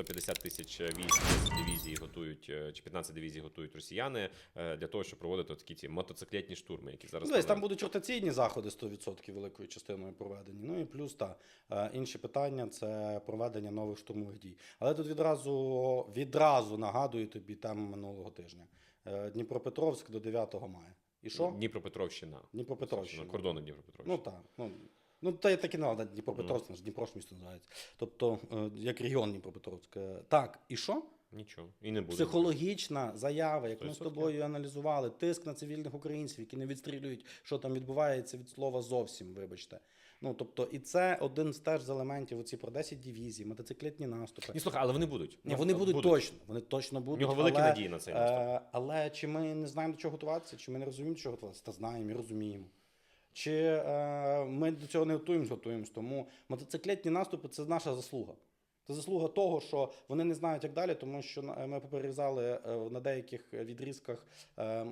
150 тисяч військ 10 дивізій готують е, чи 15 дивізій готують росіяни е, для того, щоб проводити такі ці мотоциклетні штурми, які зараз Ну, Десь там будуть ротаційні заходи 100% великою частиною проведені. Ну і плюс та е, інші питання це проведення нових штурмових дій. Але тут відразу відразу нагадую тобі тему минулого тижня. Дніпропетровськ до 9 мая. І що? Дніпропетровщина. Дніпропетровщина. На кордони Дніпропетровщини. Ну так. Ну, ну та так і надо, Дніпропетровськ, mm. Дніпро ж місто називається. Тобто, е, як регіон Дніпропетровськ. Е, Так, і що? Нічого. І не буде. Психологічна заява, як ми з тобою аналізували, тиск на цивільних українців, які не відстрілюють, що там відбувається від слова зовсім, вибачте. Ну тобто, і це один з теж з елементів оці про 10 дивізій, мотоциклетні наступи. Ні, слухай, але вони будуть. Ні, вони будуть, точно. Вони точно будуть. нього великі але, надії на цей наступ. Е, але чи ми не знаємо до чого готуватися, чи ми не розуміємо, до чого готуватися? Та знаємо і розуміємо. Чи е, ми до цього не готуємося, готуємося. Тому мотоциклетні наступи це наша заслуга. Це заслуга того, що вони не знають як далі, тому що на- ми поперерізали е, на деяких відрізках, е,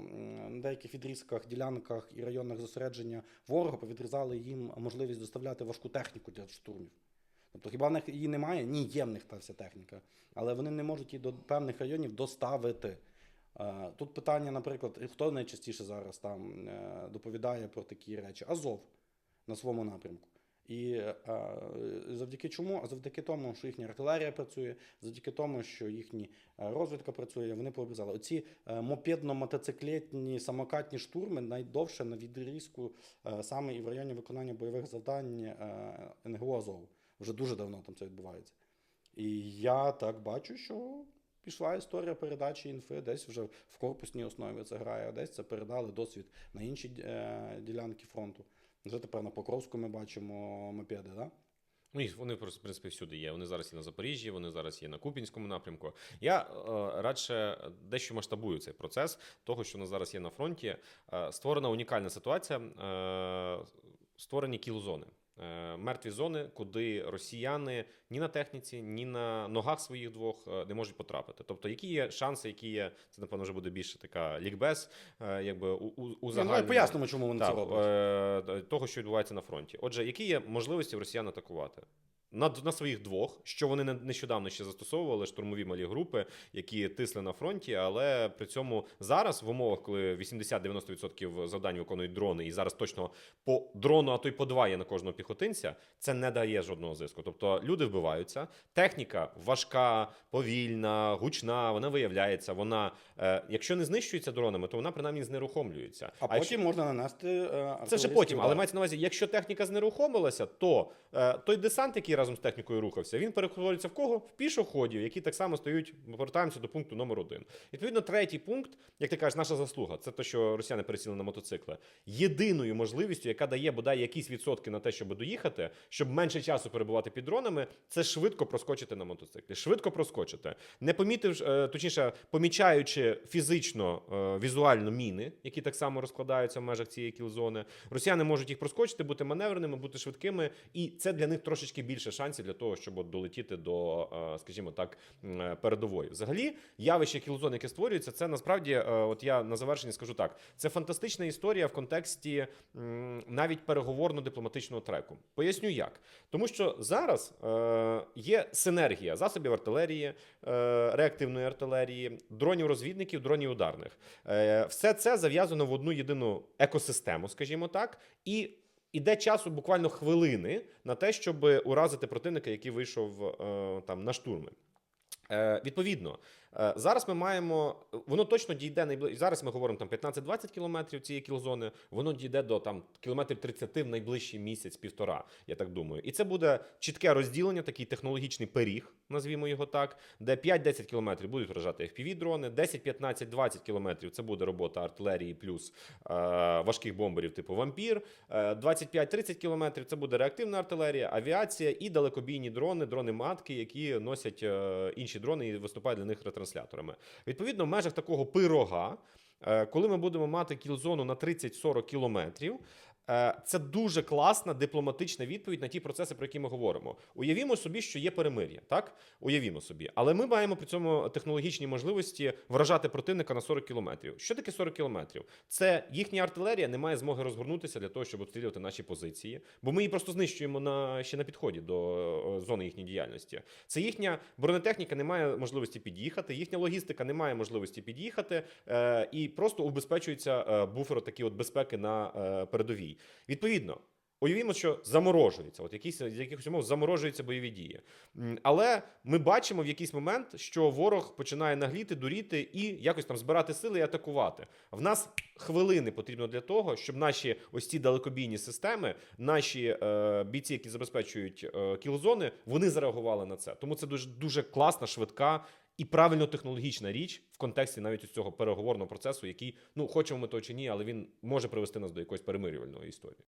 на деяких відрізках, ділянках і районах зосередження ворога, повідрізали їм можливість доставляти важку техніку для штурмів. Тобто хіба в них її немає? Ні, є в них та вся техніка, але вони не можуть її до певних районів доставити. Е, Тут питання, наприклад, хто найчастіше зараз там е, доповідає про такі речі? Азов на своєму напрямку. І е, завдяки чому? А завдяки тому, що їхня артилерія працює, завдяки тому, що їхня розвідка працює, вони пообрізали. Оці е, мопедно-мотоциклетні самокатні штурми найдовше на відрізку е, саме і в районі виконання бойових завдань е, НГО Азову. Вже дуже давно там це відбувається. І я так бачу, що пішла історія передачі інфи, десь вже в корпусній основі це грає, а десь це передали досвід на інші е, ділянки фронту. Вже тепер на Покровську ми бачимо мопеди, да? Ну, їх вони в принципі всюди є. Вони зараз є на Запоріжжі, вони зараз є на Купінському напрямку. Я е, радше дещо масштабую цей процес того, що у нас зараз є на фронті. Е, створена унікальна ситуація. Е, створені кіл-зони. Е, Мертві зони, куди росіяни ні на техніці, ні на ногах своїх двох е, не можуть потрапити. Тобто, які є шанси, які є, це напевно вже буде більше така лікбез, е, якби у, у, загальному ну, пояснимо, чому вони це роблять. того, що відбувається на фронті. Отже, які є можливості в росіян атакувати? На, на своїх двох, що вони не- нещодавно ще застосовували штурмові малі групи, які тисли на фронті, але при цьому зараз, в умовах, коли 80-90% завдань виконують дрони, і зараз точно по дрону, а то й по два є на кожного піхотинця, це не дає жодного зиску. Тобто люди вбиваються, техніка важка, повільна, гучна, вона виявляється. Вона, е, якщо не знищується дронами, то вона принаймні знерухомлюється. А, якщо- потім можна нанести. е, це вже потім, але мається на увазі, якщо техніка знерухомилася, то е, той десант, який разом з технікою рухався, він перетворюється в кого? В пішоходів, які так само стають. Ми повертаємося до пункту номер один. Відповідно, третій пункт, як ти кажеш, наша заслуга, це те, що росіяни пересіли на мотоцикли. Єдиною можливістю, яка дає бодай якісь відсотки на те, щоб доїхати, щоб менше часу перебувати під дронами, це швидко проскочити на мотоциклі. Швидко проскочити, не помітив, е, точніше, помічаючи фізично е, візуально міни, які так само розкладаються в межах цієї кілзони. Росіяни можуть їх проскочити, бути маневреними, бути швидкими, і це для них трошечки більше шансів для того, щоб долетіти до, е, скажімо так, е, передової. Взагалі, явище кілзон, яке створюється, це насправді, е, от я на завершенні скажу так: це фантастична історія в контексті навіть переговорно-дипломатичного треку. Поясню як. Тому що зараз є синергія засобів артилерії, реактивної артилерії, дронів розвідників, дронів ударних. Все це зав'язано в одну єдину екосистему, скажімо так, і. Іде часу буквально хвилини на те, щоб уразити противника, який вийшов е, там на штурми. Е, відповідно, зараз ми маємо воно точно дійде найбли... Зараз ми говоримо там 15-20 кілометрів цієї кілзони. Воно дійде до там кілометрів 30 в найближчий місяць, півтора. Я так думаю. І це буде чітке розділення, такий технологічний пиріг, назвімо його так, де 5-10 кілометрів будуть вражати fpv дрони 10, 15, 20 кілометрів це буде робота артилерії плюс е, важких бомберів типу вампір. Е, 25-30 кілометрів це буде реактивна артилерія, авіація і далекобійні дрони, дрони матки, які носять е, інші дрони і виступають для них ретрансляторами. Відповідно, в межах такого пирога. е, Коли ми будемо мати кілзону на 30-40 кілометрів, Це дуже класна дипломатична відповідь на ті процеси, про які ми говоримо. Уявімо собі, що є перемир'я, так? Уявімо собі. Але ми маємо при цьому технологічні можливості вражати противника на 40 кілометрів. Що таке 40 кілометрів? Це їхня артилерія не має змоги розгорнутися для того, щоб обстрілювати наші позиції, бо ми її просто знищуємо на ще на підході до е, зони їхньої діяльності. Це їхня бронетехніка не має можливості під'їхати, їхня логістика не має можливості під'їхати, е, і просто убезпечується е, буфер такі от безпеки на е, Відповідно. Уявімо, що заморожується, от якісь з якихось умов заморожуються бойові дії. Але ми бачимо в якийсь момент, що ворог починає нагліти, дуріти і якось там збирати сили і атакувати. В нас хвилини потрібно для того, щоб наші ось ці далекобійні системи, наші е, бійці, які забезпечують е, кілзони, вони зареагували на це. Тому це дуже дуже класна, швидка і правильно технологічна річ в контексті навіть ось цього переговорного процесу, який ну хочемо ми то чи ні, але він може привести нас до якоїсь перемирювальної історії.